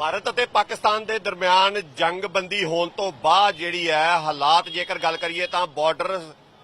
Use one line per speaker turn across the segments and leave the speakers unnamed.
ਭਾਰਤ ਅਤੇ ਪਾਕਿਸਤਾਨ ਦੇ ਦਰਮਿਆਨ ਜੰਗਬੰਦੀ ਹੋਣ ਤੋਂ ਬਾਅਦ ਜਿਹੜੀ ਹੈ ਹਾਲਾਤ ਜੇਕਰ ਗੱਲ ਕਰੀਏ ਤਾਂ ਬਾਰਡਰ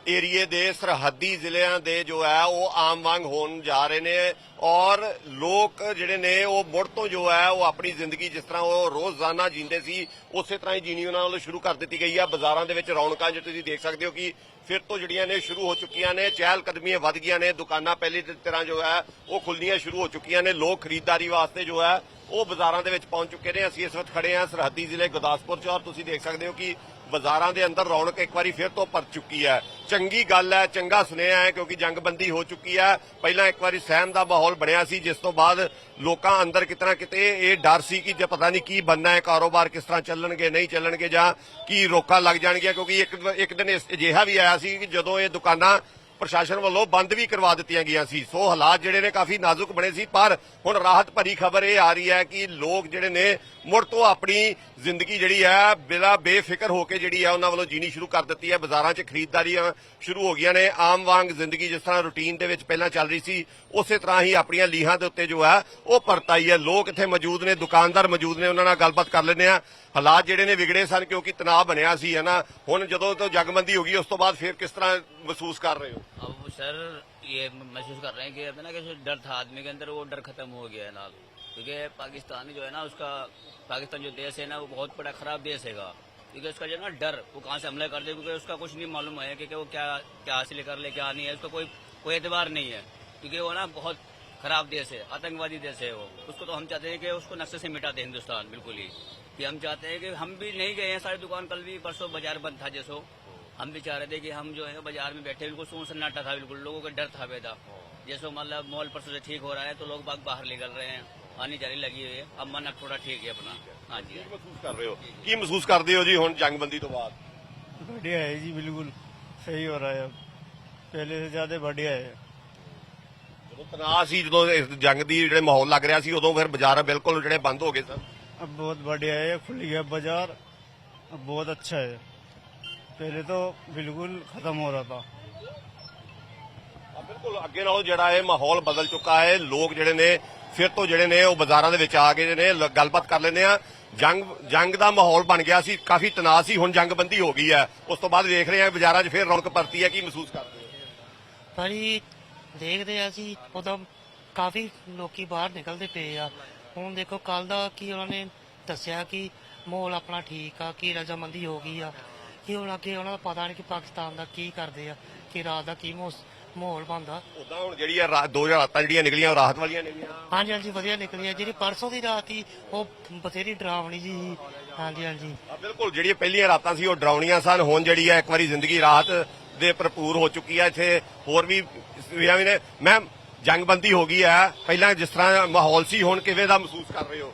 ਏਰੀਏ ਦੇ ਸਰਹੱਦੀ ਜ਼ਿਲ੍ਹਿਆਂ ਦੇ ਜੋ ਹੈ ਉਹ ਆਮ ਵਾਂਗ ਹੋਣ ਜਾ ਰਹੇ ਨੇ ਔਰ ਲੋਕ ਜਿਹੜੇ ਨੇ ਉਹ ਮੁੜ ਤੋਂ ਜੋ ਹੈ ਉਹ ਆਪਣੀ ਜ਼ਿੰਦਗੀ ਜਿਸ ਤਰ੍ਹਾਂ ਉਹ ਰੋਜ਼ਾਨਾ ਜੀਂਦੇ ਸੀ, ਉਸੇ ਤਰ੍ਹਾਂ ਹੀ ਜੀਣੀ ਉਹਨਾਂ ਵੱਲੋਂ ਸ਼ੁਰੂ ਕਰ ਦਿੱਤੀ ਗਈ ਹੈ ਬਾਜ਼ਾਰਾਂ ਦੇ ਵਿੱਚ ਰੌਣਕਾਂ ਜੋ ਤੁਸੀਂ ਦੇਖ ਸਕਦੇ ਹੋ ਕਿ ਫਿਰ ਤੋਂ ਜਿਹੜੀਆਂ ਨੇ ਸ਼ੁਰੂ ਹੋ ਚੁੱਕੀਆਂ ਨੇ, ਚਹਿਲ ਕਦਮੀਆਂ ਵੱਧ ਗਈਆਂ ਨੇ, ਦੁਕਾਨਾਂ ਪਹਿਲੀ ਦੀ ਤਰ੍ਹਾਂ ਜੋ ਹੈ, ਉਹ ਖੁੱਲਣੀਆਂ ਸ਼ੁਰੂ ਹੋ ਚੁੱਕੀਆਂ ਨੇ, ਲੋਕ ਖਰੀਦਦਾਰੀ ਵਾਸਤੇ ਜੋ ਹੈ, ਉਹ ਬਾਜ਼ਾਰਾਂ ਦੇ ਵਿੱਚ ਪਹੁੰਚ ਚੁੱਕੇ ਨੇ। ਅਸੀਂ ਇਸ ਵਕਤ ਖੜੇ ਹਾਂ ਸਰਹੱਦੀ ਜ਼ਿਲ੍ਹੇ ਗੁਰਦਾਸਪੁਰ 'ਚ ਔਰ ਤੁਸੀਂ ਦੇਖ ਸਕਦੇ ਹੋ ਕਿ ਬਾਜ਼ਾਰਾਂ ਦੇ ਅੰਦਰ ਰੌਣਕ ਇੱਕ ਵਾਰੀ ਫਿਰ ਤੋਂ ਭਰ ਚੁੱਕੀ ਹੈ। ਚੰਗੀ ਗੱਲ ਹੈ, ਚੰਗਾ ਸੁਨੇਹਾ ਹੈ ਕਿਉਂਕਿ ਜੰਗਬੰਦੀ ਹੋ ਚੁੱਕੀ ਹੈ। ਪਹਿਲਾਂ ਇੱਕ ਵਾਰੀ ਸਹਿਮ ਦਾ ਮਾਹੌਲ ਬਣਿਆ ਸੀ, ਜਿਸ ਤੋਂ ਬਾਅਦ ਲੋਕਾਂ ਅੰਦਰ ਕਿਤਨਾ ਕਿਤੇ ਇਹ ਡਰ ਸੀ ਕਿ ਜੇ ਪਤਾ ਨਹੀਂ ਕੀ ਬੰਨਾ ਹੈ, ਕਾਰੋਬਾਰ ਕਿਸ ਤਰ੍ਹਾਂ ਚੱਲਣਗੇ, ਨਹੀਂ ਚੱਲਣਗੇ ਜਾਂ ਕੀ ਰੋਕਾਂ ਲੱਗ ਜਾਣਗੀਆਂ, ਕਿਉਂਕਿ ਇੱਕ ਇੱਕ ਦਿਨ ਅਜਿਹਾ ਵੀ ਆਇਆ ਸੀ ਕਿ ਜਦੋਂ ਇਹ ਦੁਕਾਨਾਂ ਪ੍ਰਸ਼ਾਸਨ ਵੱਲੋਂ ਬੰਦ ਵੀ ਕਰਵਾ ਦਿੱਤੀਆਂ ਗਈਆਂ ਸੀ। ਸੋ ਹਾਲਾਤ ਜਿਹੜੇ ਨੇ ਕਾਫੀ ਨਾਜ਼ੁਕ ਬਣੇ ਸੀ, ਪਰ ਹੁਣ ਰਾਹਤ ਭਰੀ ਖਬਰ ਇਹ ਆ ਰਹੀ ਹੈ ਕਿ ਲੋਕ ਜਿਹੜੇ ਨੇ ਮੁੜ ਤੋਂ ਆਪਣੀ ਜ਼ਿੰਦਗੀ ਜਿਹੜੀ ਹੈ ਬਿਲਾ ਬੇਫਿਕਰ ਹੋ ਕੇ ਜਿਹੜੀ ਹੈ ਉਹਨਾਂ ਵੱਲੋਂ ਜੀਣੀ ਸ਼ੁਰੂ ਕਰ ਦਿੱਤੀ ਹੈ ਬਾਜ਼ਾਰਾਂ 'ਚ ਖਰੀਦਦਾਰੀਆਂ ਸ਼ੁਰੂ ਹੋ ਗਈਆਂ ਨੇ ਆਮ ਵਾਂਗ ਜ਼ਿੰਦਗੀ ਜਿਸ ਤਰ੍ਹਾਂ ਰੁਟੀਨ ਦੇ ਵਿੱਚ ਪਹਿਲਾਂ ਚੱਲ ਰਹੀ ਸੀ ਉਸੇ ਤਰ੍ਹਾਂ ਹੀ ਆਪਣੀਆਂ ਲੀਹਾਂ ਦੇ ਉੱਤੇ ਜੋ ਹੈ ਉਹ ਪਰਤ ਆਈ ਹੈ ਲੋਕ ਇੱਥੇ ਮੌਜੂਦ ਨੇ ਦੁਕਾਨਦਾਰ ਮੌਜੂਦ ਨੇ ਉਹਨਾਂ ਨਾਲ ਗੱਲਬਾਤ ਕਰ ਲੈਂਦੇ ਆ ਹਾਲਾਤ ਜਿਹੜੇ ਨੇ ਵਿਗੜੇ ਸਨ ਕਿਉਂਕਿ ਤਣਾਅ ਬਣਿਆ ਸੀ ਹੈ ਨਾ ਹੁਣ ਜਦੋਂ ਤੋਂ ਜਗਬੰਦੀ ਹੋ ਗਈ ਉਸ ਤੋਂ ਬਾਅਦ ਫਿਰ ਕਿਸ ਤਰ੍ਹਾਂ ਮਹਿਸੂਸ ਕਰ ਰਹੇ ਹੋ
अब सर ये महसूस कर रहे हैं कि अब ना कि जो डर था आदमी के अंदर वो डर खत्म हो गया है ना क्योंकि पाकिस्तान जो है ना उसका पाकिस्तान जो देश है ना वो बहुत बड़ा खराब देश हैगा। क्योंकि उसका जो ना डर वो कहाँ से हमला कर दे क्योंकि उसका कुछ नहीं मालूम है कि, कि वो क्या क्या हासिल कर ले क्या नहीं है। उसका कोई कोई एतबार नहीं है। क्योंकि वो ना बहुत खराब देश है आतंकवादी देश है वो। उसको तो हम चाहते हैं कि उसको नक्शे से मिटा दें हिंदुस्तान बिल्कुल ही। कि हम चाहते हैं कि हम भी नहीं गए हैं सारी दुकान कल भी परसों बाज़ार बंद था जैसो। हम भी चाह रहे थे कि हम जो है बाज़ार में बैठे बिल्कुल सुन सन्नाटा था बिल्कुल। लोगों का डर था बेदा जैसे मतलब मॉल परसों से ठीक हो रहा है तो लोग बाग बाहर निकल रहे हैं। आनी जानी लगी हुई है अब मन अब थोड़ा ठीक है अपना हाँ जी
ਕੀ ਮਹਿਸੂਸ ਕਰ ਰਹੇ ਹੋ ਕੀ ਮਹਿਸੂਸ ਕਰਦੇ ਹੋ ਜੀ ਹੁਣ ਜੰਗਬੰਦੀ ਤੋਂ ਬਾਅਦ
बढ़िया है जी बिल्कुल सही हो रहा है अब पहले से ज्यादा बढ़िया है
ਜਦੋਂ ਤਣਾਅ ਸੀ ਜਦੋਂ ਇਸ ਜੰਗ ਦੀ ਜਿਹੜੇ ਮਾਹੌਲ ਲੱਗ ਰਿਹਾ ਸੀ ਉਦੋਂ ਫਿਰ ਬਾਜ਼ਾਰ ਬਿਲਕੁਲ ਜਿਹੜੇ ਬੰਦ ਹੋ ਗਏ ਸਨ
अब बहुत बढ़िया है खुल गया बाजार अब बहुत अच्छा है पहले तो बिल्कुल खत्म हो रहा था
ਆ ਬਿਲਕੁਲ ਅੱਗੇ ਨਾਲੋਂ ਜਿਹੜਾ ਇਹ ਮਾਹੌਲ ਬਦਲ ਚੁੱਕਾ ਹੈ ਲੋਕ ਜਿਹੜੇ ਨੇ ਫਿਰ ਤੋਂ ਜਿਹੜੇ ਨੇ ਉਹ ਬਾਜ਼ਾਰਾਂ ਦੇ ਵਿੱਚ ਆ ਗਏ ਨੇ ਗੱਲਬਾਤ ਕਰ ਲੈਂਦੇ ਆ ਜੰਗ ਜੰਗ ਦਾ ਮਾਹੌਲ ਬਣ ਗਿਆ ਸੀ, ਕਾਫੀ ਤਣਾਅ ਸੀ, ਹੁਣ ਜੰਗਬੰਦੀ ਹੋ ਗਈ ਹੈ। ਉਸ ਤੋਂ ਬਾਅਦ ਵੇਖ ਰਹੇ ਆ ਬਾਜ਼ਾਰਾਂ 'ਚ ਫਿਰ ਰੌਣਕ ਪਰਤੀ ਹੈ, ਕੀ ਮਹਿਸੂਸ ਕਰਦੇ ਹੋ?
ਭਾਜੀ, ਦੇਖਦੇ ਆ ਅਸੀਂ ਉਦੋਂ ਕਾਫੀ ਲੋਕੀ ਬਾਹਰ ਨਿਕਲਦੇ ਪਏ ਆ। ਹੁਣ ਦੇਖੋ ਕੱਲ ਦਾ ਕੀ ਉਹਨਾਂ ਨੇ ਦੱਸਿਆ ਕਿ ਮਾਹੌਲ ਆਪਣਾ ਠੀਕ ਆ, ਕਿ ਰਜਾਮੰਦੀ ਹੋ ਗਈ ਆ। ਕਿ ਹੁਣ ਅੱਗੇ ਉਹਨਾਂ ਦਾ ਪਤਾ ਨਹੀਂ ਕਿ ਪਾਕਿਸਤਾਨ ਦਾ ਕੀ ਕਰਦੇ ਆ, ਕਿ ਰਾਤ ਦਾ ਕੀ ਮੌਸ- ਮਾਹੌਲ ਬਣਦਾ।
ਉਦਾਂ ਹੁਣ ਜਿਹੜੀ ਆ ਦੋ ਰਾਤਾਂ ਜਿਹੜੀਆਂ ਨਿਕਲੀਆਂ ਉਹ ਰਾਹਤ ਵਾਲੀਆਂ ਨਿਕਲੀਆਂ।
ਹਾਂਜੀ ਹਾਂਜੀ ਵਧੀਆ ਨਿਕਲੀ ਆ ਜਿਹੜੀ ਪਰਸੋਂ ਦੀ ਰਾਤ ਸੀ ਉਹ ਬਥੇਰੀ ਡਰਾਵਣੀ ਜੀ ਸੀ। ਹਾਂਜੀ ਹਾਂਜੀ।
ਆ ਬਿਲਕੁਲ ਜਿਹੜੀਆਂ ਪਹਿਲੀਆਂ ਰਾਤਾਂ ਸੀ ਉਹ ਡਰਾਉਣੀਆਂ ਸਨ। ਹੁਣ ਜਿਹੜੀ ਹੈ ਇੱਕ ਵਾਰੀ ਜ਼ਿੰਦਗੀ ਰਾਹਤ ਦੇ ਭਰਪੂਰ ਹੋ ਚੁੱਕੀ ਹੈ ਇੱਥੇ ਹੋਰ ਵੀ ਸਥਿਤੀਆਂ ਵੀ ਨੇ। ਮੈਂ ਜੰਗਬੰਦੀ ਹੋ ਗਈ ਹੈ ਪਹਿਲਾਂ ਜਿਸ ਤਰ੍ਹਾਂ ਮਾਹੌਲ ਸੀ ਹੁਣ ਕਿਵੇਂ ਦਾ ਮਹਿਸੂਸ ਕਰ ਰਹੇ ਹੋ?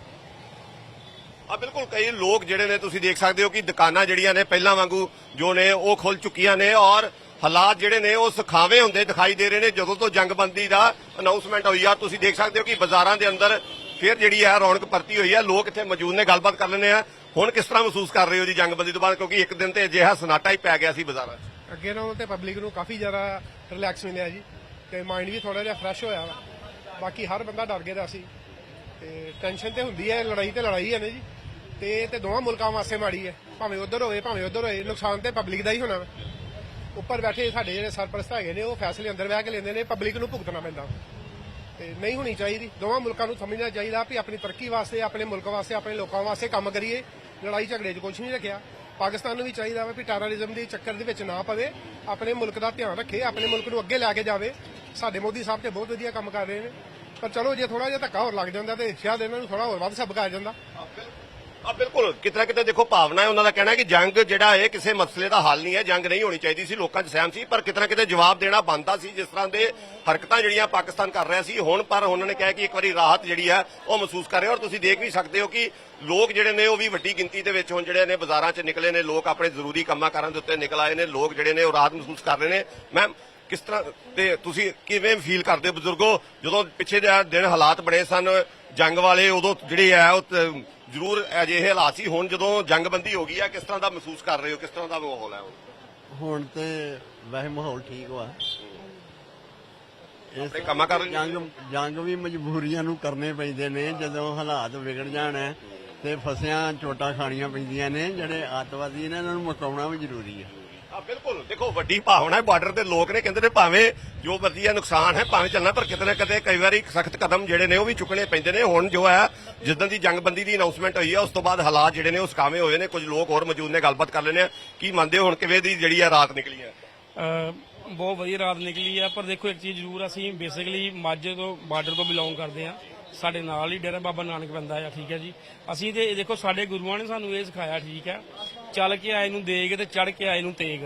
ਆ ਬਿਲਕੁਲ ਕਈ ਲੋਕ ਜਿਹੜੇ ਨੇ ਤੁਸੀਂ ਦੇਖ ਸਕਦੇ ਹੋ ਕਿ ਦੁਕਾਨਾਂ ਜਿਹੜੀਆਂ ਨੇ ਪਹਿਲਾਂ ਵਾਂਗੂ ਜੋ ਨੇ ਉਹ ਖੁੱਲ ਚੁੱਕੀਆਂ ਨੇ ਔਰ ਹਾਲਾਤ ਜਿਹੜੇ ਨੇ ਉਹ ਸੁਖਾਵੇਂ ਹੁੰਦੇ ਦਿਖਾਈ ਦੇ ਰਹੇ ਨੇ। ਜਦੋਂ ਤੋਂ ਜੰਗਬੰਦੀ ਦਾ ਅਨਾਉਂਸਮੈਂਟ ਹੋਈ ਆ, ਤੁਸੀਂ ਦੇਖ ਸਕਦੇ ਹੋ ਕਿ ਬਾਜ਼ਾਰਾਂ ਦੇ ਅੰਦਰ ਫਿਰ ਜਿਹੜੀ ਹੈ ਰੌਣਕ ਪਰਤੀ ਹੋਈ ਹੈ ਲੋਕ ਇੱਥੇ ਮੌਜੂਦ ਨੇ, ਗੱਲਬਾਤ ਕਰ ਲੈਂਦੇ ਆ। ਹੁਣ ਕਿਸ ਤਰ੍ਹਾਂ ਮਹਿਸੂਸ ਕਰ ਰਹੇ ਹੋ ਜੀ ਜੰਗਬੰਦੀ ਤੋਂ ਬਾਅਦ? ਕਿਉਂਕਿ ਇੱਕ ਦਿਨ ਤੇ ਅਜਿਹਾ ਸਨਾਟਾ ਹੀ ਪੈ ਗਿਆ ਸੀ ਬਾਜ਼ਾਰਾਂ 'ਚ।
ਅੱਗੇ ਨਾਲੋਂ ਤੇ ਪਬਲਿਕ ਨੂੰ ਕਾਫੀ ਜ਼ਿਆਦਾ ਰਿਲੈਕਸ ਮਿਲਿਆ ਜੀ ਤੇ ਮਾਈਂਡ ਵੀ ਥੋੜਾ ਜਿਹਾ ਫਰੈਸ਼ ਹੋਇਆ ਵਾ। ਬਾਕੀ ਹਰ ਬੰਦਾ ਡਰ ਗਿਆ ਦਾ ਸੀ ਤੇ ਟੈਨਸ਼ਨ ਤੇ ਹੁੰਦੀ ਹੈ, ਲੜਾਈ ਤੇ ਲੜਾਈ ਹੈ ਨੇ ਜੀ। ਤੇ ਤੇ ਦੋਵਾਂ ਮੁਲਕਾਂ ਵਾਸਤੇ ਮਾੜੀ ਹੈ। ਭਾਵੇਂ ਉਧਰ ਹੋਵੇ, ਭਾਵੇਂ ਉਧਰ ਹੋਵੇ ਨੁਕਸਾਨ ਤੇ ਪਬਲਿਕ ਦਾ ਹੀ ਹੋਣਾ ਵਾ। ਉੱਪਰ ਬੈਠੇ ਸਾਡੇ ਜਿਹੜੇ ਸਰਪ੍ਰਸਤ ਹੈਗੇ ਨੇ, ਉਹ ਫੈਸਲੇ ਅੰਦਰ ਬਹਿ ਕੇ ਲੈਂਦੇ ਨੇ ਪਬਲਿਕ ਨੂੰ ਭੁਗਤਣਾ ਪੈਂਦਾ। ਤੇ ਨਹੀਂ ਹੋਣੀ ਚਾਹੀਦੀ। ਦੋਵਾਂ ਮੁਲਕਾਂ ਨੂੰ ਸਮਝਣਾ ਚਾਹੀਦਾ ਵੀ ਆਪਣੀ ਤਰੱਕੀ ਵਾਸਤੇ, ਆਪਣੇ ਮੁਲਕ ਵਾਸਤੇ, ਆਪਣੇ ਲੋਕਾਂ ਵਾਸਤੇ ਕੰਮ ਕਰੀਏ। ਲੜਾਈ ਝਗੜੇ 'ਚ ਕੁਝ ਨਹੀਂ ਰੱਖਿਆ। ਪਾਕਿਸਤਾਨ ਨੂੰ ਵੀ ਚਾਹੀਦਾ ਵਾ ਵੀ ਟੈਰਰਿਜ਼ਮ ਦੇ ਚੱਕਰ ਦੇ ਵਿੱਚ ਨਾ ਪਵੇ। ਆਪਣੇ ਮੁਲਕ ਦਾ ਧਿਆਨ ਰੱਖੇ, ਆਪਣੇ ਮੁਲਕ ਨੂੰ ਅੱਗੇ ਲੈ ਕੇ ਜਾਵੇ। ਸਾਡੇ ਮੋਦੀ ਸਾਹਿਬ ਤੇ ਬਹੁਤ ਵਧੀਆ ਕੰਮ ਕਰ ਰਹੇ ਨੇ। ਪਰ ਚਲੋ, ਜੇ ਥੋੜਾ ਜਿਹਾ ਧੱਕਾ ਹੋਰ ਲੱਗ ਜਾਂਦਾ ਤੇ ਸ਼ਾਇਦ ਇਹਨਾਂ ਨੂੰ ਥੋੜਾ ਹੋਰ ਵੱਧ ਸਬਕ ਆ ਜਾਂਦਾ।
ਆ, ਬਿਲਕੁਲ। ਕਿਤੇ ਕਿਤੇ ਦੇਖੋ, ਭਾਵਨਾ ਹੈ ਉਹਨਾਂ ਦਾ ਕਹਿਣਾ ਹੈ ਕਿ ਜੰਗ ਜਿਹੜਾ ਹੈ ਕਿਸੇ ਮਸਲੇ ਦਾ ਹੱਲ ਨਹੀਂ ਹੈ, ਜੰਗ ਨਹੀਂ ਹੋਣੀ ਚਾਹੀਦੀ ਸੀ, ਲੋਕਾਂ 'ਚ ਸਹਿਮ ਸੀ, ਪਰ ਕਿਤੇ ਨਾ ਕਿਤੇ ਜਵਾਬ ਦੇਣਾ ਬਣਦਾ ਸੀ, ਜਿਸ ਤਰ੍ਹਾਂ ਦੇ ਹਰਕਤਾਂ ਜਿਹੜੀਆਂ ਪਾਕਿਸਤਾਨ ਕਰ ਰਿਹਾ ਸੀ। ਹੁਣ ਪਰ ਉਹਨਾਂ ਨੇ ਕਿਹਾ ਕਿ ਇੱਕ ਵਾਰੀ ਰਾਹਤ ਜਿਹੜੀ ਹੈ, ਉਹ ਮਹਿਸੂਸ ਕਰ ਰਹੇ ਔਰ ਤੁਸੀਂ ਦੇਖ ਵੀ ਸਕਦੇ ਹੋ ਕਿ ਲੋਕ ਜਿਹੜੇ ਨੇ, ਉਹ ਵੀ ਵੱਡੀ ਗਿਣਤੀ ਦੇ ਵਿੱਚ ਹੁਣ ਜਿਹੜੇ ਨੇ ਬਾਜ਼ਾਰਾਂ 'ਚ ਨਿਕਲੇ ਨੇ, ਲੋਕ ਆਪਣੇ ਜ਼ਰੂਰੀ ਕੰਮਾਂ ਕਾਰਾਂ ਦੇ ਉੱਤੇ ਨਿਕਲ ਆਏ ਨੇ, ਲੋਕ ਜਿਹੜੇ ਨੇ ਉਹ ਰਾਹਤ ਮਹਿਸੂਸ ਕਰ ਰਹੇ ਨੇ। ਮੈਮ, ਕਿਸ ਤਰ੍ਹਾਂ ਤੇ ਤੁਸੀਂ ਕਿਵੇਂ ਫੀਲ ਕਰਦੇ ਹੋ ਬਜ਼ੁਰਗੋ? ਜਦੋਂ ਪਿੱਛੇ ਦੇ ਦਿਨ ਹਾਲਾਤ ਬਣੇ ਸਨ, ਜੰਗ ਵਾਲੇ ਉਦੋਂ ਜਿਹੜੇ ਆ, ਉਹ ਜ਼ਰੂਰ ਅਜਿਹੇ ਹਾਲਾਤ ਸੀ। ਹੁਣ ਜਦੋਂ ਜੰਗਬੰਦੀ ਹੋ ਗਈ ਆ ਕਿਸ ਤਰ੍ਹਾਂ ਦਾ ਮਹਿਸੂਸ ਕਰ ਰਹੇ ਹੋ? ਕਿਸ ਤਰ੍ਹਾਂ ਦਾ ਮਾਹੌਲ ਹੈ ਹੁਣ?
ਹੁਣ ਤੇ ਵੈਸੇ ਮਾਹੌਲ ਠੀਕ ਵਾ। ਇਸ
ਆਪਣੇ ਕੰਮਾਂ ਕਰ
ਜੰਗ ਜੰਗ ਵੀ ਮਜਬੂਰੀਆਂ ਨੂੰ ਕਰਨੇ ਪੈਂਦੇ ਨੇ ਜਦੋਂ ਹਾਲਾਤ ਵਿਗੜ ਜਾਣ ਤੇ ਫਸਿਆਂ ਚੋਟਾਂ ਖਾਣੀਆਂ ਪੈਂਦੀਆਂ ਨੇ ਜਿਹੜੇ ਅੱਤਵਾਦੀ ਨੇ ਇਹਨਾਂ ਨੂੰ ਮੁਕਾਉਣਾ ਵੀ ਜ਼ਰੂਰੀ ਹੈ।
ਆ ਬਿਲਕੁਲ। ਦੇਖੋ, ਵੱਡੀ ਭਾਵਨਾ ਹੈ ਬਾਰਡਰ ਤੇ ਲੋਕ ਨੇ, ਕਹਿੰਦੇ ਨੇ ਭਾਵੇਂ ਜੋ ਮਰਜ਼ੀ ਹੈ, ਨੁਕਸਾਨ ਹੈ, ਭਾਵੇਂ ਚੱਲਣਾ, ਪਰ ਕਿਤੇ ਨਾ ਕਿਤੇ ਕਈ ਵਾਰੀ ਸਖਤ ਕਦਮ ਜਿਹੜੇ ਨੇ, ਉਹ ਵੀ ਚੁੱਕਣੇ ਪੈਂਦੇ ਨੇ। ਹੁਣ ਜੋ ਹੈ, ਜਿੱਦਾਂ ਦੀ ਜੰਗਬੰਦੀ ਦੀ ਅਨਾਉਂਸਮੈਂਟ ਹੋਈ ਹੈ, ਉਸ ਤੋਂ ਬਾਅਦ ਹਾਲਾਤ ਜਿਹੜੇ ਨੇ, ਉਹ ਸਕਾਵੇਂ ਹੋਏ ਨੇ। ਕੁਝ ਲੋਕ ਹੋਰ ਮੌਜੂਦ ਨੇ, ਗੱਲਬਾਤ ਕਰ ਲੈਣੇ ਆ ਕੀ ਮੰਨਦੇ ਹੋ ਹੁਣ ਕਿਵੇਂ ਦੀ ਜਿਹੜੀ ਆ ਰਾਤ ਨਿਕਲੀ ਹੈ?
ਬਹੁਤ ਵਧੀਆ ਰਾਤ ਨਿਕਲੀ ਆ, ਪਰ ਦੇਖੋ, ਇੱਕ ਚੀਜ਼ ਜ਼ਰੂਰ ਅਸੀਂ ਬੇਸਿਕਲੀ ਮਾਝੇ ਤੋਂ ਬਾਰਡਰ ਤੋਂ ਬਿਲੋਂਗ ਕਰਦੇ ਆ ਸਾਡੇ ਨਾਲ ਹੀ ਡੇਰਾ ਬਾਬਾ ਨਾਨਕ ਪੈਂਦਾ ਆ, ਠੀਕ ਹੈ ਜੀ। ਅਸੀਂ ਤੇ, ਦੇਖੋ, ਸਾਡੇ ਗੁਰੂਆਂ ਨੇ ਸਾਨੂੰ ਇਹ ਸਿਖਾਇਆ, ਠੀਕ ਹੈ। ਚੱਲ ਕੇ ਆਏ ਨੂੰ ਦੇਗ ਤੇ ਚੜ ਕੇ ਆਏ ਨੂੰ ਤੇਗ।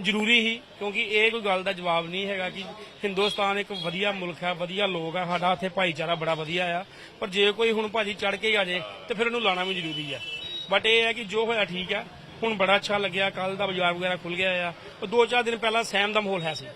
ਜ਼ਰੂਰੀ ਹੀ, ਕਿਉਂਕਿ ਇਹ ਕੋਈ ਗੱਲ ਦਾ ਜਵਾਬ ਨਹੀਂ ਹੈਗਾ ਕਿ ਹਿੰਦੁਸਤਾਨ ਇੱਕ ਵਧੀਆ ਮੁਲਕ ਹੈ, ਵਧੀਆ ਲੋਕ ਆ ਸਾਡਾ ਇੱਥੇ ਭਾਈਚਾਰਾ ਬੜਾ ਵਧੀਆ ਆ। ਪਰ ਜੇ ਕੋਈ ਹੁਣ ਭਾਜੀ ਚੜ ਕੇ ਆ ਜੇ, ਤੇ ਫਿਰ ਉਹਨੂੰ ਲਾਣਾ ਵੀ ਜ਼ਰੂਰੀ ਆ। ਬਟ ਇਹ ਹੈ ਕਿ ਜੋ ਹੋਇਆ ਠੀਕ ਆ, ਹੁਣ ਬੜਾ ਅੱਛਾ ਲੱਗਿਆ ਕੱਲ ਦਾ ਬਾਜ਼ਾਰ ਵਗੈਰਾ ਖੁੱਲ ਗਿਆ ਆ। ਉਹ ਦੋ ਚਾਰ ਦਿਨ ਪਹਿਲਾਂ ਸਹਿਮ ਦਾ ਮਾਹੌਲ ਹੈ ਸੀ।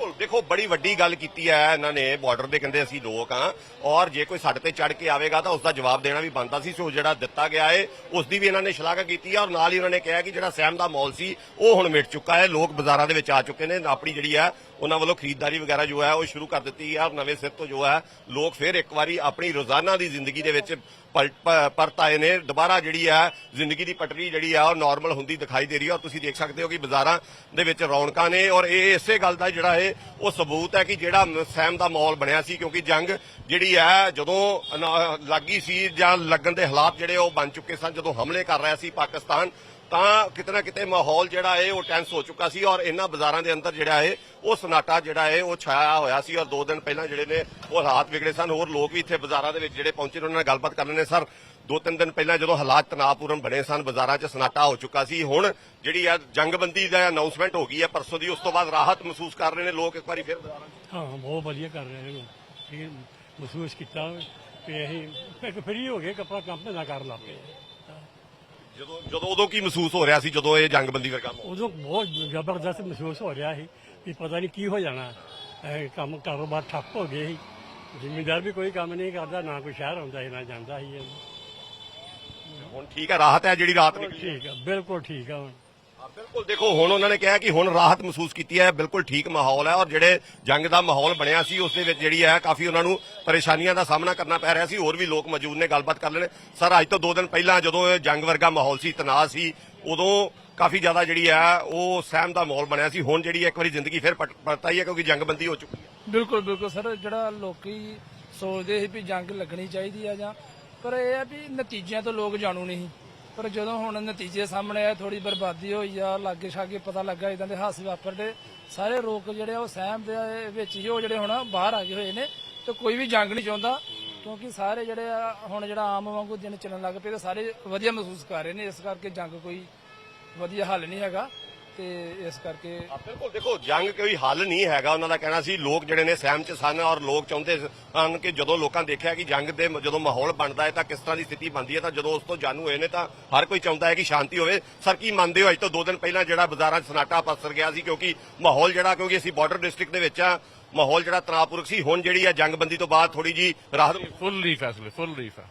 ਬਿਲਕੁਲ। ਦੇਖੋ, ਬੜੀ ਵੱਡੀ ਗੱਲ ਕੀਤੀ ਹੈ ਇਹਨਾਂ ਨੇ ਬਾਰਡਰ ਦੇ ਕਹਿੰਦੇ ਅਸੀਂ ਲੋਕ ਆ ਔਰ ਜੇ ਕੋਈ ਸਾਡੇ ਤੇ ਚੜ ਕੇ ਆਵੇਗਾ ਤਾਂ ਉਸ ਦਾ ਜਵਾਬ ਦੇਣਾ ਵੀ ਬਣਦਾ ਸੀ, ਸੋ ਜਿਹੜਾ ਦਿੱਤਾ ਗਿਆ ਏ ਉਸ ਦੀ ਵੀ ਇਹਨਾਂ ਨੇ ਸ਼ਲਾਘਾ ਕੀਤੀ ਹੈ। ਔਰ ਨਾਲ ਹੀ ਉਹਨਾਂ ਨੇ ਕਿਹਾ ਕਿ ਜਿਹੜਾ ਸਹਿਮ ਦਾ ਮੌਲ ਸੀ, ਉਹ ਹੁਣ ਮਿਟ ਚੁੱਕਾ ਹੈ। ਲੋਕ ਬਾਜ਼ਾਰਾਂ ਦੇ ਵਿੱਚ ਆ ਚੁੱਕੇ ਨੇ। ਆਪਣੀ ਜਿਹੜੀ ਹੈ ਉਹਨਾਂ ਵੱਲੋਂ ਖਰੀਦਦਾਰੀ ਵਗੈਰਾ ਜੋ ਹੈ ਉਹ ਸ਼ੁਰੂ ਕਰ ਦਿੱਤੀ ਹੈ ਨਵੇਂ ਸਿਰ ਤੋਂ ਜੋ ਹੈ ਲੋਕ ਫਿਰ ਇੱਕ ਵਾਰੀ ਆਪਣੀ ਰੋਜ਼ਾਨਾ ਦੀ ਜ਼ਿੰਦਗੀ ਦੇ ਵਿੱਚ ਪਰਤ ਆਏ ਨੇ। ਦੁਬਾਰਾ ਜਿਹੜੀ ਹੈ ਜ਼ਿੰਦਗੀ ਦੀ ਪਟਰੀ ਜਿਹੜੀ ਆ ਉਹ ਨਾਰਮਲ ਹੁੰਦੀ ਦਿਖਾਈ ਦੇ ਰਹੀ ਹੈ ਔਰ ਤੁਸੀਂ ਦੇਖ ਸਕਦੇ ਹੋ ਕਿ ਬਾਜ਼ਾਰਾਂ ਦੇ ਵਿੱਚ ਰੌਣਕਾਂ ਨੇ ਔਰ ਇਹ ਇਸੇ ਗੱਲ ਦਾ ਜਿਹੜਾ ਹੈ ਉਹ ਸਬੂਤ ਹੈ ਕਿ ਜਿਹੜਾ ਮ- ਸਹਿਮ ਦਾ ਮਾਹੌਲ ਬਣਿਆ ਸੀ ਕਿਉਂਕਿ ਜੰਗ ਜਿਹੜੀ ਹੈ ਜਦੋਂ ਅਨਾ- ਲੱਗੀ ਸੀ ਜਾਂ ਲੱਗਣ ਦੇ ਹਾਲਾਤ ਜਿਹੜੇ ਉਹ ਬਣ ਚੁੱਕੇ ਸਨ, ਜਦੋਂ ਹਮਲੇ ਕਰ ਰਿਹਾ ਸੀ ਪਾਕਿਸਤਾਨ ਤਾਂ ਕਿਤੇ ਨਾ ਕਿਤੇ ਮਾਹੌਲ ਜਿਹੜਾ ਹੈ ਉਹ ਟੈਂਸ ਹੋ ਚੁੱਕਾ ਸੀ ਔਰ ਇਹਨਾਂ ਬਾਜ਼ਾਰਾਂ ਦੇ ਅੰਦਰ ਜਿਹੜਾ ਹੈ ਉਹ ਸਨਾਟਾ ਜਿਹੜਾ ਹੈ ਉਹ ਛਾਇਆ ਹੋਇਆ ਸੀ ਔਰ ਦੋ ਦਿਨ ਪਹਿਲਾਂ ਜਿਹੜੇ ਨੇ, ਉਹ ਹਾਲਾਤ ਵਿਗੜੇ ਸਨ। ਹੋਰ ਲੋਕ ਵੀ ਇੱਥੇ ਬਾਜ਼ਾਰਾਂ ਦੇ ਵਿੱਚ ਜਿਹੜੇ ਪਹੁੰਚੇ ਨੇ, ਉਹਨਾਂ ਨਾਲ ਗੱਲਬਾਤ ਕਰ ਲੈਣੇ ਸਰ ਦੋ ਤਿੰਨ ਦਿਨ ਪਹਿਲਾਂ ਜਦੋਂ ਹਾਲਾਤ ਤਣਾਅਪੂਰਨ ਬਣੇ ਸਨ, ਬਾਜ਼ਾਰਾਂ 'ਚ ਸਨਾਟਾ ਹੋ ਚੁੱਕਾ ਸੀ। ਹੁਣ ਜਿਹੜੀ ਆ ਜੰਗਬੰਦੀ ਦਾ ਅਨਾਉਂਸਮੈਂਟ ਹੋ ਗਈ ਹੈ ਪਰਸੋਂ ਦੀ, ਉਸ ਤੋਂ ਬਾਅਦ ਰਾਹਤ ਮਹਿਸੂਸ ਕਰ ਰਹੇ ਨੇ ਲੋਕ ਇੱਕ ਵਾਰੀ ਫਿਰ ਬਾਜ਼ਾਰਾਂ 'ਚ।
ਹਾਂ, ਬਹੁਤ ਵਧੀਆ ਕਰ ਰਹੇ ਨੇ ਇਹ ਮਹਿਸੂਸ ਕੀਤਾ ਕਿ ਅਸੀਂ ਫਰੀ ਹੋ ਗਏ, ਕੱਪੜਾ ਕੰਮ ਧੰਦਾ ਕਰਨ ਲੱਗ
ਜਦੋਂ ਜਦੋਂ ਉਦੋਂ ਕੀ ਮਹਿਸੂਸ ਹੋ ਰਿਹਾ ਸੀ ਜਦੋਂ ਇਹ ਜੰਗਬੰਦੀ ਵਰਗਾ ਮਾਹੌਲ
ਉਦੋਂ ਬਹੁਤ ਜ਼ਬਰਦਸਤ ਮਹਿਸੂਸ ਹੋ ਰਿਹਾ ਸੀ ਕਿ ਪਤਾ ਨਹੀਂ ਕੀ ਹੋ ਜਾਣਾ। ਇਹ ਕੰਮ ਕਾਰੋਬਾਰ ਠੱਪ ਹੋ ਗਏ ਸੀ। ਜ਼ਿਮੀਦਾਰ ਵੀ ਕੋਈ ਕੰਮ ਨਹੀਂ ਕਰਦਾ ਨਾ ਕੋਈ ਸ਼ਹਿਰ ਆਉਂਦਾ ਸੀ ਨਾ ਜਾਂਦਾ ਸੀ।
ਹੁਣ ਠੀਕ ਹੈ ਰਾਹਤ ਹੈ ਜਿਹੜੀ ਰਾਤ ਨਿਕਲੀ
ਠੀਕ ਆ ਬਿਲਕੁਲ ਠੀਕ ਆ ਹੁਣ।
ਹਾਂ, ਬਿਲਕੁਲ। ਦੇਖੋ, ਹੁਣ ਉਹਨਾਂ ਨੇ ਕਿਹਾ ਕਿ ਹੁਣ ਰਾਹਤ ਮਹਿਸੂਸ ਕੀਤੀ ਹੈ, ਬਿਲਕੁਲ ਠੀਕ ਮਾਹੌਲ ਹੈ ਔਰ ਜਿਹੜੇ ਜੰਗ ਦਾ ਮਾਹੌਲ ਬਣਿਆ ਸੀ, ਉਸ ਦੇ ਵਿੱਚ ਜਿਹੜੀ ਹੈ, ਕਾਫੀ ਉਹਨਾਂ ਨੂੰ ਪਰੇਸ਼ਾਨੀਆਂ ਦਾ ਸਾਹਮਣਾ ਕਰਨਾ ਪੈ ਰਿਹਾ ਸੀ, ਹੋਰ ਵੀ ਲੋਕ ਮੌਜੂਦ ਨੇ, ਗੱਲਬਾਤ ਕਰ ਲੈਣੇ। ਸਰ, ਅੱਜ ਤੋਂ ਦੋ ਦਿਨ ਪਹਿਲਾਂ ਜਦੋਂ ਇਹ ਜੰਗ ਵਰਗਾ ਮਾਹੌਲ ਸੀ, ਤਣਾਅ ਸੀ, ਉਦੋਂ ਕਾਫੀ ਜ਼ਿਆਦਾ ਜਿਹੜੀ ਹੈ, ਉਹ ਸਹਿਮ ਦਾ ਮਾਹੌਲ ਬਣਿਆ ਸੀ। ਹੁਣ ਜਿਹੜੀ ਇੱਕ ਵਾਰੀ ਜ਼ਿੰਦਗੀ ਫਿਰ ਪਟ- ਪਰਤਾਈ ਹੈ, ਕਿਉਂਕਿ ਜੰਗਬੰਦੀ ਹੋ ਚੁੱਕੀ ਹੈ।
ਬਿਲਕੁਲ ਬਿਲਕੁਲ। ਸਰ, ਜਿਹੜਾ ਲੋਕੀ ਸੋਚਦੇ ਸੀ ਵੀ ਜੰਗ ਲੱਗਣੀ ਚਾਹੀਦੀ ਆ ਜਾਂ, ਪਰ ਇਹ ਆ ਵੀ ਨਤੀਜਿਆਂ ਤੋਂ ਲੋਕ ਜਾਣੂ ਨਹੀਂ। ਪਰ ਜਦੋਂ ਹੁਣ ਨਤੀਜੇ ਸਾਹਮਣੇ ਆਏ ਥੋੜੀ ਬਰਬਾਦੀ ਹੋਈ ਆ, ਲਾਗੇ ਛਾਗੇ ਪਤਾ ਲੱਗਾ ਇਦਾਂ ਦੇ ਹਾਦਸੇ ਵਾਪਰਦੇ, ਸਾਰੇ ਲੋਕ ਜਿਹੜੇ ਆ ਉਹ ਸਹਿਮ ਦੇ ਵਿੱਚ ਹੀ ਉਹ ਜਿਹੜੇ ਹੁਣ ਬਾਹਰ ਆ ਗਏ ਹੋਏ ਨੇ, ਤੇ ਕੋਈ ਵੀ ਜੰਗ ਨਹੀਂ ਚਾਹੁੰਦਾ, ਕਿਉਂਕਿ ਸਾਰੇ ਜਿਹੜੇ ਆ, ਹੁਣ ਜਿਹੜਾ ਆਮ ਵਾਂਗੂ ਦਿਨ ਚੱਲਣ ਲੱਗ ਪਏ ਤੇ ਸਾਰੇ ਵਧੀਆ ਮਹਿਸੂਸ ਕਰ ਰਹੇ ਨੇ, ਇਸ ਕਰਕੇ ਜੰਗ ਕੋਈ ਵਧੀਆ ਹੱਲ ਨਹੀਂ ਹੈਗਾ। ਤੇ ਇਸ ਕਰਕੇ
ਹਾਂ, ਬਿਲਕੁਲ। ਦੇਖੋ ਜੰਗ ਕੋਈ ਹੱਲ ਨਹੀਂ ਹੈਗਾ। ਉਹਨਾਂ ਦਾ ਕਹਿਣਾ ਸੀ ਲੋਕ ਜਿਹੜੇ ਨੇ ਸਹਿਮ ਚ ਸਨ ਔਰ ਲੋਕ ਚਾਹੁੰਦੇ ਸਨ ਕਿ ਜਦੋਂ ਲੋਕਾਂ ਦੇਖਿਆ ਕਿ ਜੰਗ ਦੇ ਜਦੋਂ ਮਾਹੌਲ ਬਣਦਾ ਹੈ ਤਾਂ ਕਿਸ ਤਰ੍ਹਾਂ ਦੀ ਸਥਿਤੀ ਬਣਦੀ ਹੈ ਤਾਂ ਜਦੋਂ ਉਸ ਤੋਂ ਜਾਣੂ ਹੋਏ ਨੇ ਤਾਂ ਹਰ ਕੋਈ ਚਾਹੁੰਦਾ ਹੈ ਕਿ ਸ਼ਾਂਤੀ ਹੋਵੇ। ਸਰ ਕੀ ਮੰਨਦੇ ਹੋ? ਅੱਜ ਤੋਂ ਦੋ ਦਿਨ ਪਹਿਲਾਂ ਜਿਹੜਾ ਬਾਜ਼ਾਰਾਂ 'ਚ ਸਨਾਟਾ ਪਸਰ ਗਿਆ ਸੀ ਕਿਉਂਕਿ ਮਾਹੌਲ ਜਿਹੜਾ ਕਿਉਂਕਿ ਅਸੀਂ ਬਾਰਡਰ ਡਿਸਟ੍ਰਿਕਟ ਦੇ ਵਿੱਚ ਆ ਮਾਹੌਲ ਜਿਹੜਾ ਤਣਾਅਪੂਰਕ ਸੀ। ਹੁਣ ਜਿਹੜੀ ਹੈ ਜੰਗਬੰਦੀ ਤੋਂ ਬਾਅਦ ਥੋੜੀ ਜੀ ਰਾਹਤ
ਫੁੱਲ ਰੀਫ ਹੈ ਅਸਲੇ ਫੁੱਲ ਰੀਫ ਹੈ।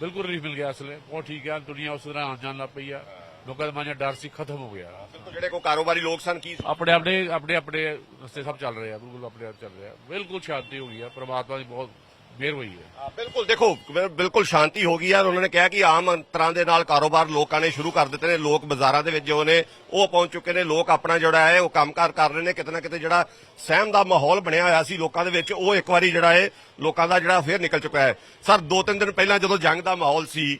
ਬਿਲਕੁਲ ਰੀਫ ਮਿਲ ਗਿਆ ਅਸਲੇ ਬਹੁਤ ਠੀਕ ਹੈ ਦੁਨੀਆ ਉਸ ਤਰ੍ਹਾਂ ਆਉਣ ਜਾਣ ਲੱਗ ਪਈ ਆ। ਲੋਕਾਂ ਦਾ ਮਨ ਡਰ ਸੀ ਖਤਮ ਹੋ ਗਿਆ।
ਜਿਹੜੇ ਕੋ ਕਾਰੋਬਾਰੀ ਲੋਕ ਸਨ ਕੀ
ਆਪਣੇ ਆਪਣੇ ਆਪਣੇ ਆਪਣੇ ਰਸਤੇ ਸਭ ਚੱਲ ਰਹੇ ਆ ਬਿਲਕੁਲ ਆਪਣੇ ਆਪ ਚੱਲ ਰਹੇ ਆ। ਬਿਲਕੁਲ ਸ਼ਾਂਤੀ ਹੋ ਗਈ ਆ ਪ੍ਰਮਾਤਮਾ ਦੀ ਬਹੁਤ ਮਿਹਰ ਹੋਈ ਹੈ
ਹਾਂ, ਬਿਲਕੁਲ ਦੇਖੋ ਬਿਲ- ਬਿਲਕੁਲ ਸ਼ਾਂਤੀ ਹੋ ਗਈ ਹੈ ਉਹਨਾਂ ਨੇ ਕਿਹਾ ਕਿ ਆਮ ਤਰ੍ਹਾਂ ਦੇ ਨਾਲ ਕਾਰੋਬਾਰ ਲੋਕਾਂ ਨੇ ਸ਼ੁਰੂ ਕਰ ਦਿੱਤੇ ਨੇ ਲੋਕ ਬਾਜ਼ਾਰਾਂ ਦੇ ਵਿੱਚ ਜੋ ਨੇ ਉਹ ਪਹੁੰਚ ਚੁੱਕੇ ਨੇ ਲੋਕ ਆਪਣਾ ਜਿਹੜਾ ਹੈ ਉਹ ਕੰਮਕਾਰ ਕਰ ਰਹੇ ਨੇ ਕਿਤੇ ਨਾ ਕਿਤੇ ਜਿਹੜਾ ਸਹਿਮ ਦਾ ਮਾਹੌਲ ਬਣਿਆ ਹੋਇਆ ਸੀ ਲੋਕਾਂ ਦੇ ਵਿੱਚ ਉਹ ਇੱਕ ਵਾਰੀ ਜਿਹੜਾ ਹੈ ਲੋਕਾਂ ਦਾ ਜਿਹੜਾ ਫੇਰ ਨਿਕਲ ਚੁੱਕਾ ਹੈ। ਸਰ ਦੋ ਤਿੰਨ ਦਿਨ ਪਹਿਲਾਂ ਜਦੋਂ ਜੰਗ ਦਾ ਮਾਹੌਲ ਸੀ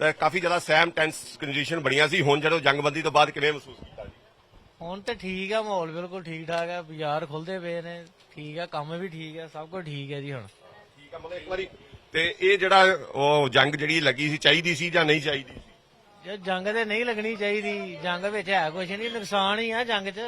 ਕਾਫੀ ਜ਼ਿਆਦਾ ਸਹਿਮ ਟੈਂਸ ਕੰਡੀਸ਼ਨ ਬਣੀਆਂ ਸੀ। ਹੁਣ ਜਦੋਂ ਜੰਗਬੰਦੀ ਤੋਂ ਬਾਅਦ ਕਿਵੇਂ ਮਹਿਸੂਸ ਕੀਤਾ ਜੀ?
ਹੁਣ ਤੇ ਠੀਕ ਆ ਮਾਹੌਲ ਬਿਲਕੁਲ ਠੀਕ ਠਾਕ ਆ। ਬਾਜ਼ਾਰ ਖੁੱਲਦੇ ਪਏ ਨੇ ਠੀਕ ਆ ਕੰਮ ਵੀ ਠੀਕ ਆ ਸਭ ਕੁਝ ਠੀਕ ਹੈ ਜੀ ਹੁਣ।
ਠੀਕ ਆ ਮਤਲਬ ਇੱਕ ਵਾਰੀ ਤੇ ਇਹ ਜਿਹੜਾ ਉਹ ਜੰਗ ਜਿਹੜੀ ਲੱਗੀ ਸੀ ਚਾਹੀਦੀ ਸੀ ਜਾਂ ਨਹੀਂ ਚਾਹੀਦੀ ਸੀ?
ਜੇ ਜੰਗ ਤੇ ਨਹੀਂ ਲੱਗਣੀ ਚਾਹੀਦੀ ਜੰਗ ਵਿੱਚ ਹੈ ਕੁਛ ਨਹੀਂ ਨੁਕਸਾਨ ਹੀ ਆ ਜੰਗ 'ਚ।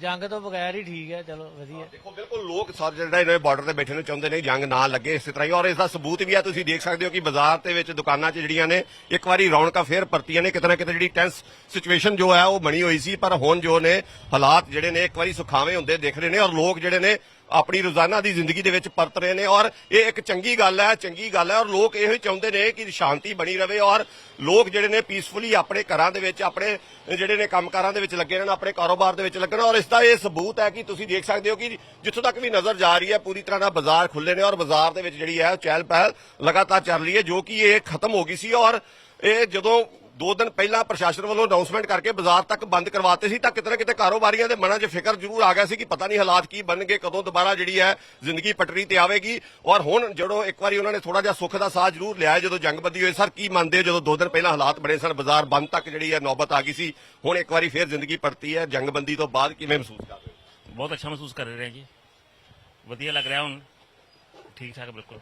ਜੰਗ ਤੋਂ ਬਗੈਰ ਹੀ ਠੀਕ ਹੈ, ਚਲੋ ਵਧੀਆ।
ਦੇਖੋ, ਬਿਲਕੁਲ ਲੋਕ ਸਾਰੇ ਜਿਹੜਾ ਇਹਨਾਂ ਬਾਰਡਰ ਤੇ ਬੈਠੇ ਨੇ ਚਾਹੁੰਦੇ ਨੇ ਜੰਗ ਨਾ ਲੱਗੇ ਇਸੇ ਤਰ੍ਹਾਂ ਹੀ। ਔਰ ਇਸ ਦਾ ਸਬੂਤ ਵੀ ਆ, ਤੁਸੀਂ ਦੇਖ ਸਕਦੇ ਹੋ ਕਿ ਬਾਜ਼ਾਰ ਦੇ ਵਿੱਚ ਦੁਕਾਨਾਂ 'ਚ ਜਿਹੜੀਆਂ ਨੇ, ਇੱਕ ਵਾਰੀ ਰੌਣਕਾਂ ਫੇਰ ਪਰਤੀਆਂ ਨੇ। ਕਿਤੇ ਨਾ ਕਿਤੇ ਜਿਹੜੀ ਟੈਂਸ ਸਿਚੁਏਸ਼ਨ ਜੋ ਹੈ, ਉਹ ਬਣੀ ਹੋਈ ਸੀ। ਪਰ ਹੁਣ ਜੋ ਨੇ ਹਾਲਾਤ ਜਿਹੜੇ ਨੇ, ਇੱਕ ਵਾਰੀ ਸੁਖਾਵੇਂ ਹੁੰਦੇ ਦਿਖ ਰਹੇ ਨੇ। ਔਰ ਲੋਕ ਜਿਹੜੇ ਨੇ ਆਪਣੀ ਰੋਜ਼ਾਨਾ ਦੀ ਜ਼ਿੰਦਗੀ ਦੇ ਵਿੱਚ ਪਰਤ ਰਹੇ ਨੇ ਔਰ ਇਹ ਇੱਕ ਚੰਗੀ ਗੱਲ ਹੈ, ਚੰਗੀ ਗੱਲ ਹੈ ਔਰ ਲੋਕ ਇਹੋ ਹੀ ਚਾਹੁੰਦੇ ਨੇ ਕਿ ਸ਼ਾਂਤੀ ਬਣੀ ਰਵੇ ਔਰ ਲੋਕ ਜਿਹੜੇ ਨੇ ਪੀਸਫੁਲੀ ਆਪਣੇ ਘਰਾਂ ਦੇ ਵਿੱਚ, ਆਪਣੇ ਜਿਹੜੇ ਨੇ ਕੰਮਕਾਰਾਂ ਦੇ ਵਿੱਚ ਲੱਗੇ ਰਹਿਣ, ਆਪਣੇ ਕਾਰੋਬਾਰ ਦੇ ਵਿੱਚ ਲੱਗਣ ਔਰ ਇਸ ਦਾ ਇਹ ਸਬੂਤ ਹੈ ਕਿ ਤੁਸੀਂ ਦੇਖ ਸਕਦੇ ਹੋ ਕਿ ਜਿੱਥੋਂ ਤੱਕ ਵੀ ਨਜ਼ਰ ਜਾ ਰਹੀ ਹੈ, ਪੂਰੀ ਤਰ੍ਹਾਂ ਨਾਲ ਬਾਜ਼ਾਰ ਖੁੱਲੇ ਨੇ ਔਰ ਬਾਜ਼ਾਰ ਦੇ ਵਿੱਚ ਜਿਹੜੀ ਹੈ ਚਹਿਲ ਪਹਿਲ ਲਗਾਤਾਰ ਚੱਲ ਰਹੀ ਹੈ ਜੋ ਕਿ ਇਹ ਖਤਮ ਹੋ ਗਈ ਸੀ ਔਰ ਇਹ ਜਦੋਂ ਦੋ ਦਿਨ ਪਹਿਲਾਂ ਪ੍ਰਸ਼ਾਸਨ ਵੱਲੋਂ ਅਨਾਉਂਸਮੈਂਟ ਕਰਕੇ ਬਾਜ਼ਾਰ ਤੱਕ ਬੰਦ ਕਰਵਾਤੇ ਸੀ, ਤਾਂ ਕਿਤੇ ਕਿਤੇ ਕਾਰੋਬਾਰੀਆਂ ਦੇ ਮਨਾਂ 'ਚ ਫਿਕਰ ਜ਼ਰੂਰ ਆ ਗਿਆ ਸੀ ਕਿ ਪਤਾ ਨਹੀਂ ਹਾਲਾਤ ਕੀ ਬਣਨਗੇ, ਕਦੋਂ ਦੁਬਾਰਾ ਜਿਹੜੀ ਹੈ ਜ਼ਿੰਦਗੀ ਪਟਰੀ ਤੇ ਆਵੇਗੀ। ਔਰ ਹੁਣ ਜਦੋਂ ਇੱਕ ਵਾਰੀ ਉਹਨਾਂ ਨੇ ਥੋੜਾ ਜਿਹਾ ਸੁੱਖ ਦਾ ਸਾਹ ਜ਼ਰੂਰ ਲਿਆ ਜਦੋਂ ਜੰਗਬੰਦੀ ਹੋਈ, ਸਰ ਕੀ ਮੰਨਦੇ ਹੋ ਜਦੋਂ ਦੋ ਦਿਨ ਪਹਿਲਾਂ ਹਾਲਾਤ ਬਣੇ ਸਨ, ਬਾਜ਼ਾਰ ਬੰਦ ਤੱਕ ਜਿਹੜੀ ਹੈ ਨੌਬਤ ਆ ਗਈ ਸੀ, ਹੁਣ ਇੱਕ ਵਾਰੀ ਫੇਰ ਜ਼ਿੰਦਗੀ ਪਰਤੀ ਹੈ, ਜੰਗਬੰਦੀ ਤੋਂ ਬਾਅਦ ਕਿਵੇਂ ਮਹਿਸੂਸ ਕਰ ਹੋ?
ਬਹੁਤ ਅੱਛਾ ਮਹਿਸੂਸ ਕਰ ਰਹੇ ਹਾਂ ਜੀ। ਵਧੀਆ ਲੱਗ ਰਿਹਾ ਹੁਣ। ਠੀਕ ਠਾਕ ਬਿਲਕੁਲ।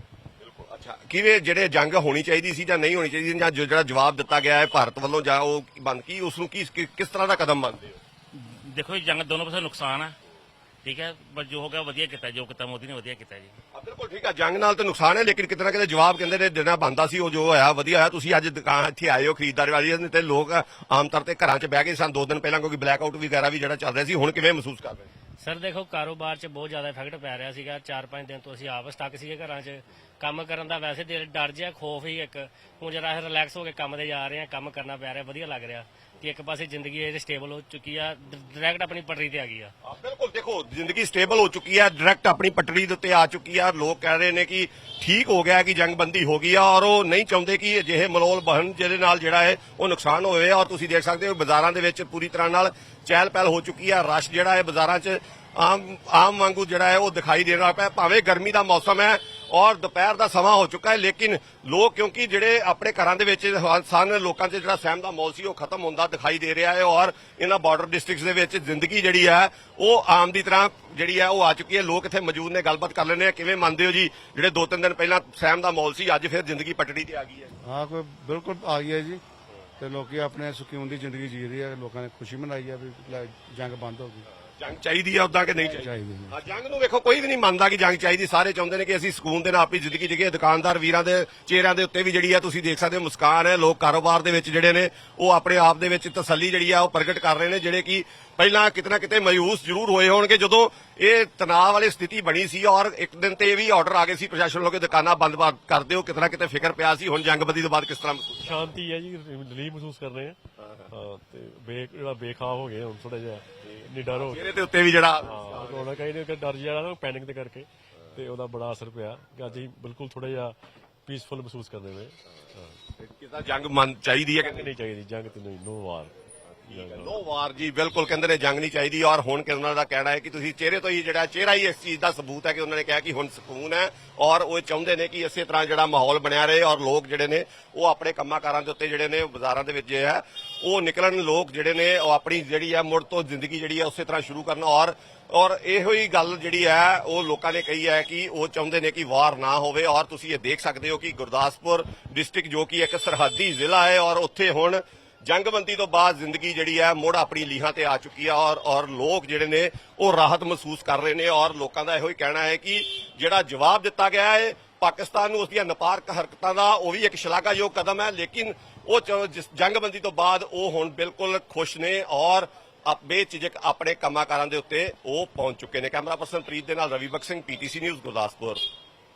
ਅੱਛਾ ਕਿਵੇਂ ਜਿਹੜੇ ਜੰਗ ਹੋਣੀ ਚਾਹੀਦੀ ਸੀ ਜਾਂ ਨਹੀਂ ਹੋਣੀ ਚਾਹੀਦੀ ਸੀ ਜਾਂ ਜੋ ਜਿਹੜਾ ਜਵਾਬ ਦਿੱਤਾ ਗਿਆ ਹੈ ਭਾਰਤ ਵੱਲੋਂ ਜਾਂ ਉਹ ਬੰਦ ਕੀ ਉਸ ਨੂੰ ਕੀ ਕਿਸ ਤਰ੍ਹਾਂ ਦਾ ਕਦਮ ਮੰਨਦੇ ਹੋ
ਦੇਖੋ ਜੀ ਜੰਗ ਦੋਨੋਂ ਪਾਸੇ ਨੁਕਸਾਨ ਆ ਠੀਕ ਹੈ ਪਰ ਜੋ ਹੋ ਗਿਆ ਵਧੀਆ ਕੀਤਾ ਜੋ ਕੀਤਾ ਮੋਦੀ ਨੇ ਵਧੀਆ ਕੀਤਾ ਜੀ
ਆ, ਬਿਲਕੁਲ ਠੀਕ ਆ ਜੰਗ ਨਾਲ ਤੇ ਨੁਕਸਾਨ ਹੈ ਲੇਕਿਨ ਕਿਤੇ ਨਾ ਕਿਤੇ ਜਵਾਬ ਕਹਿੰਦੇ ਨੇ ਦੇਣਾ ਬੰਦਾ ਸੀ ਉਹ ਜੋ ਹੋਇਆ ਵਧੀਆ ਹੋਇਆ ਤੁਸੀਂ ਅੱਜ ਦੁਕਾਨ ਇੱਥੇ ਆਏ ਹੋ ਖਰੀਦਦਾਰੀ ਵਾਲੀ ਤੇ ਲੋਕ ਆਮ ਤੌਰ ਤੇ ਘਰਾਂ 'ਚ ਬਹਿ ਕੇ ਸਨ ਦੋ ਦਿਨ ਪਹਿਲਾਂ ਕਿਉਂਕਿ ਬਲੈਕ ਆਊਟ ਵਗੈਰਾ ਵੀ ਜਿਹੜਾ ਚੱਲ ਰਿਹਾ ਸੀ ਹੁਣ ਕਿਵੇਂ ਮਹਿਸੂਸ ਕਰ ਰਹੇ ਹੋ?
ਸਰ, ਦੇਖੋ, ਕਾਰੋਬਾਰ 'ਚ ਬਹੁਤ ਜ਼ਿਆਦਾ ਇਫੈਕਟ ਪੈ ਰਿਹਾ ਸੀਗਾ। 4-5 ਦਿਨ ਤੋਂ ਅਸੀਂ ਆਪਸ ਤੱਕ ਸੀਗੇ ਘਰਾਂ 'ਚ। ਕੰਮ ਕਰਨ ਦਾ ਵੈਸੇ ਦਿਲ ਡਰ ਜਿਹਾ, ਖੋਫ ਹੀ ਇੱਕ। ਹੁਣ ਜਰਾ ਰਿਲੈਕਸ ਹੋ ਕੇ ਕੰਮ ਤੇ ਜਾ ਰਹੇ ਆ ਕੰਮ ਕਰਨਾ ਪੈ ਰਿਹਾ, ਵਧੀਆ ਲੱਗ ਰਿਹਾ। ਕਿ ਇੱਕ ਪਾਸੇ ਜ਼ਿੰਦਗੀ ਇਹ ਸਟੇਬਲ ਹੋ ਚੁੱਕੀ ਆ ਡਾਇਰੈਕਟ ਆਪਣੀ ਪਟਰੀ ਤੇ ਆ ਗਈ ਆ।
ਆ, ਬਿਲਕੁਲ ਦੇਖੋ ਜ਼ਿੰਦਗੀ ਸਟੇਬਲ ਹੋ ਚੁੱਕੀ ਹੈ ਡਾਇਰੈਕਟ ਆਪਣੀ ਪਟੜੀ ਦੇ ਉੱਤੇ ਆ ਚੁੱਕੀ ਆ। ਲੋਕ ਕਹਿ ਰਹੇ ਨੇ ਕਿ ਠੀਕ ਹੋ ਗਿਆ ਕਿ ਜੰਗਬੰਦੀ ਹੋ ਗਈ ਆ ਔਰ ਉਹ ਨਹੀਂ ਚਾਹੁੰਦੇ ਕਿ ਅਜਿਹੇ ਮਲੋਲ ਬਹਨ ਜਿਹਦੇ ਨਾਲ ਜਿਹੜਾ ਹੈ ਉਹ ਨੁਕਸਾਨ ਹੋਵੇ ਔਰ ਤੁਸੀਂ ਦੇਖ ਸਕਦੇ ਹੋ ਬਾਜ਼ਾਰਾਂ ਦੇ ਵਿੱਚ ਪੂਰੀ ਤਰ੍ਹਾਂ ਨਾਲ ਚਹਿਲ ਪਹਿਲ ਹੋ ਚੁੱਕੀ ਆ। ਰਸ਼ ਜਿਹੜਾ ਹੈ ਬਾਜ਼ਾਰਾਂ 'ਚ ਆਮ ਆਮ ਵਾਂਗੂ ਜਿਹੜਾ ਹੈ ਉਹ ਦਿਖਾਈ ਦੇ ਰਿਹਾ ਪਿਆ। ਭਾਵੇਂ ਗਰਮੀ ਦਾ ਮੌਸਮ ਹੈ ਔਰ ਦੁਪਹਿਰ ਦਾ ਸਮਾਂ ਹੋ ਚੁੱਕਾ ਹੈ, ਲੇਕਿਨ ਲੋਕ, ਕਿਉਂਕਿ ਜਿਹੜੇ ਆਪਣੇ ਘਰਾਂ ਦੇ ਵਿੱਚ ਸਨ, ਲੋਕਾਂ 'ਚ ਜਿਹੜਾ ਸਹਿਮ ਦਾ ਮੌਲ ਸੀ, ਉਹ ਖਤਮ ਹੁੰਦਾ ਦਿਖਾਈ ਦੇ ਰਿਹਾ ਹੈ ਔਰ ਇਹਨਾਂ ਬਾਰਡਰ ਡਿਸਟ੍ਰਿਕਟਸ ਦੇ ਵਿੱਚ ਜ਼ਿੰਦਗੀ ਜਿਹੜੀ ਹੈ, ਉਹ ਆਮ ਦੀ ਤਰ੍ਹਾਂ ਜਿਹੜੀ ਹੈ, ਉਹ ਆ ਚੁੱਕੀ ਹੈ। ਲੋਕ ਇੱਥੇ ਮੌਜੂਦ ਨੇ, ਗੱਲਬਾਤ ਕਰ ਲੈਣੇ ਆ, ਕਿਵੇਂ ਮੰਨਦੇ ਹੋ ਜੀ? ਜਿਹੜੇ ਦੋ ਤਿੰਨ ਦਿਨ ਪਹਿਲਾਂ ਸਹਿਮ ਦਾ ਮੌਲ ਸੀ, ਅੱਜ ਫਿਰ ਜ਼ਿੰਦਗੀ ਪਟੜੀ ਤੇ ਆ ਗਈ ਹੈ।
ਹਾਂ, ਕੋਈ ਬਿਲਕੁਲ ਆ ਗਈ ਹੈ ਜੀ। ਤੇ ਲੋਕੀ ਆਪਣੇ ਸੁਕੂਨ ਦੀ ਜ਼ਿੰਦਗੀ ਜੀ ਰਹੇ ਆ, ਲੋਕਾਂ ਨੇ ਖੁਸ਼ੀ ਮਨਾਈ ਹੈ ਵੀ ਜੰਗ ਬੰਦ ਹੋ ਗਈ।
ਜੰਗ ਚਾਹੀਦੀ ਹੈ ਉਦਾਂ ਕਿ ਨਹੀਂ ਚਾਹੀਦੀ?
ਹਾਂ
ਜੰਗ ਨੂੰ ਵੇਖੋ ਕੋਈ ਵੀ ਨਹੀਂ ਮੰਨਦਾ ਕਿ ਜੰਗ ਚਾਹੀਦੀ। ਸਾਰੇ ਚਾਹੁੰਦੇ ਨੇ ਕਿ ਅਸੀਂ ਸਕੂਨ ਦੇ ਨਾਲ ਆਪਣੀ ਜ਼ਿੰਦਗੀ ਜੀਏ। ਦੁਕਾਨਦਾਰ ਵੀਰਾਂ ਦੇ ਚਿਹਰਿਆਂ ਦੇ ਉੱਤੇ ਵੀ ਜਿਹੜੀ ਆ ਤੁਸੀਂ ਦੇਖ ਸਕਦੇ ਹੋ ਮੁਸਕਾਨ ਹੈ। ਲੋਕ ਕਾਰੋਬਾਰ ਦੇ ਵਿੱਚ ਜਿਹੜੇ ਨੇ ਉਹ ਆਪਣੇ ਆਪ ਦੇ ਵਿੱਚ ਤਸੱਲੀ ਜਿਹੜੀ ਆ ਉਹ ਪ੍ਰਗਟ ਕਰ ਰਹੇ ਨੇ ਜਿਹੜੇ ਕਿ ਪਹਿਲਾਂ ਕਿਤੇ ਨਾ ਕਿਤੇ ਮਾਯੂਸ ਜ਼ਰੂਰ ਹੋਏ ਹੋਣਗੇ ਜਦੋਂ ਇਹ ਤਣਾਅ ਵਾਲੀ ਸਥਿਤੀ ਬਣੀ ਸੀ ਔਰ ਇੱਕ ਦਿਨ ਤੇ ਇਹ ਵੀ ਆਰਡਰ ਆ ਗਏ ਸੀ ਪ੍ਰਸ਼ਾਸਨ ਵੱਲੋਂ ਕਿ ਦੁਕਾਨਾਂ ਬੰਦ ਬਾਦ ਕਰ ਦਿਓ ਕਿਤੇ ਨਾ ਕਿਤੇ ਫਿਕਰ ਪਿਆ ਸੀ ਹੁਣ ਜੰਗਬੰਦੀ ਤੋਂ ਬਾਅਦ ਕਿਸ ਤਰ੍ਹਾਂ ਮਹਿਸੂਸ
ਸ਼ਾਂਤੀ ਹੈ ਜੀ ਰਿਲੀਫ ਮਹਿਸੂਸ ਕਰ ਰਹੇ ਹਾਂ ਹਾਂ। ਤੇ ਬੇ ਜਿਹੜਾ ਬੇਖਾਬ ਹੋ ਗਏ ਹੁਣ ਥੋੜਾ ਜਿਹਾ ਨਿਡਰ ਹੋ ਗਏ
ਚਿਹਰੇ ਦੇ ਉੱਤੇ ਵੀ ਜਿਹੜਾ
ਹਾਂ ਰੋਣਾ ਕਹਿੰਦੇ ਕਿ ਡਰ ਜਿਹੜਾ ਨਾ ਪੈਨਿਕ ਦੇ ਕਰਕੇ ਤੇ ਉਹਦਾ ਬੜਾ ਅਸਰ ਪਿਆ। ਕਿ ਅੱਜ ਅਸੀਂ ਬਿਲਕੁਲ ਥੋੜਾ ਜਿਹਾ ਪੀਸਫੁਲ ਮਹਿਸੂਸ ਕਰਦੇ ਨੇ ਹਾਂ।
ਕਿਤਾ ਜੰਗ ਮੰਨ ਚਾਹੀਦੀ ਹੈ ਕਿ
ਨਹੀਂ ਚਾਹੀਦੀ ਜੰਗ ਤੇ ਨਹੀਂ ਨੋ ਵਾਰ।
ਨੋ ਵਾਰ ਜੀ ਬਿਲਕੁਲ ਕਹਿੰਦੇ ਨੇ ਜੰਗ ਨਹੀਂ ਚਾਹੀਦੀ ਔਰ ਹੁਣ ਕਿਰਨਾਂ ਦਾ ਕਹਿਣਾ ਹੈ ਕਿ ਤੁਸੀਂ ਚਿਹਰੇ ਤੋਂ ਹੀ ਜਿਹੜਾ ਚਿਹਰਾ ਹੀ ਇਸ ਚੀਜ਼ ਦਾ ਸਬੂਤ ਹੈ ਕਿ ਉਹਨਾਂ ਨੇ ਕਿਹਾ ਕਿ ਹੁਣ ਸਕੂਨ ਹੈ ਔਰ ਉਹ ਚਾਹੁੰਦੇ ਨੇ ਕਿ ਇਸੇ ਤਰ੍ਹਾਂ ਜਿਹੜਾ ਮਾਹੌਲ ਬਣਿਆ ਰਹੇ ਔਰ ਲੋਕ ਜਿਹੜੇ ਨੇ ਉਹ ਆਪਣੇ ਕੰਮਾਂ ਕਾਰਾਂ ਦੇ ਉੱਤੇ ਜਿਹੜੇ ਨੇ ਬਾਜ਼ਾਰਾਂ ਦੇ ਵਿੱਚ ਜੇ ਹੈ, ਉਹ ਨਿਕਲਣ, ਲੋਕ ਜਿਹੜੇ ਨੇ ਉਹ ਆਪਣੀ ਜਿਹੜੀ ਹੈ ਮੁੜ ਤੋਂ ਜ਼ਿੰਦਗੀ ਜਿਹੜੀ ਹੈ ਉਸੇ ਤਰ੍ਹਾਂ ਸ਼ੁਰੂ ਕਰਨ ਔਰ ਔਰ ਇਹੋ ਹੀ ਗੱਲ ਜਿਹੜੀ ਹੈ ਉਹ ਲੋਕਾਂ ਨੇ ਕਹੀ ਹੈ ਕਿ ਉਹ ਚਾਹੁੰਦੇ ਨੇ ਕਿ ਵਾਰ ਨਾ ਹੋਵੇ ਔਰ ਤੁਸੀਂ ਇਹ ਦੇਖ ਸਕਦੇ ਹੋ ਕਿ ਗੁਰਦਾਸਪੁਰ ਡਿਸਟ੍ਰਿਕਟ ਜੋ ਕਿ ਇੱਕ ਸਰਹੱਦੀ ਜ਼ਿਲ੍ਹਾ ਹੈ ਔਰ ਉੱਥੇ ਹੁਣ ਜੰਗਬੰਦੀ ਤੋਂ ਬਾਅਦ ਜ਼ਿੰਦਗੀ ਜਿਹੜੀ ਹੈ, ਮੁੜ ਆਪਣੀ ਲੀਹਾਂ ਤੇ ਆ ਚੁੱਕੀ ਹੈ ਔਰ ਔਰ ਲੋਕ ਜਿਹੜੇ ਨੇ, ਉਹ ਰਾਹਤ ਮਹਿਸੂਸ ਕਰ ਰਹੇ ਨੇ ਔਰ ਲੋਕਾਂ ਦਾ ਇਹੋ ਹੀ ਕਹਿਣਾ ਹੈ ਕਿ ਜਿਹੜਾ ਜਵਾਬ ਦਿੱਤਾ ਗਿਆ ਹੈ, ਪਾਕਿਸਤਾਨ ਨੂੰ ਉਸ ਦੀਆਂ ਨਪਾਰਕ ਹਰਕਤਾਂ ਦਾ, ਉਹ ਵੀ ਇੱਕ ਸ਼ਲਾਘਾਯੋਗ ਕਦਮ ਹੈ, ਲੇਕਿਨ ਉਹ ਜੰਗਬੰਦੀ ਤੋਂ ਬਾਅਦ ਉਹ ਹੁਣ ਬਿਲਕੁਲ ਖੁਸ਼ ਨੇ ਔਰ ਬੇਚਿਜਕ ਆਪਣੇ ਕੰਮਾਂ ਕਾਰਾਂ ਦੇ ਉੱਤੇ ਉਹ ਪਹੁੰਚ ਚੁੱਕੇ ਨੇ। ਕੈਮਰਾ ਪਰਸਨ ਪ੍ਰੀਤ ਦੇ ਨਾਲ ਰਵੀ ਬਖਸ਼ ਸਿੰਘ ਪੀਟੀਸੀ ਨਿਊਜ਼ ਗੁਰਦਾਸਪੁਰ।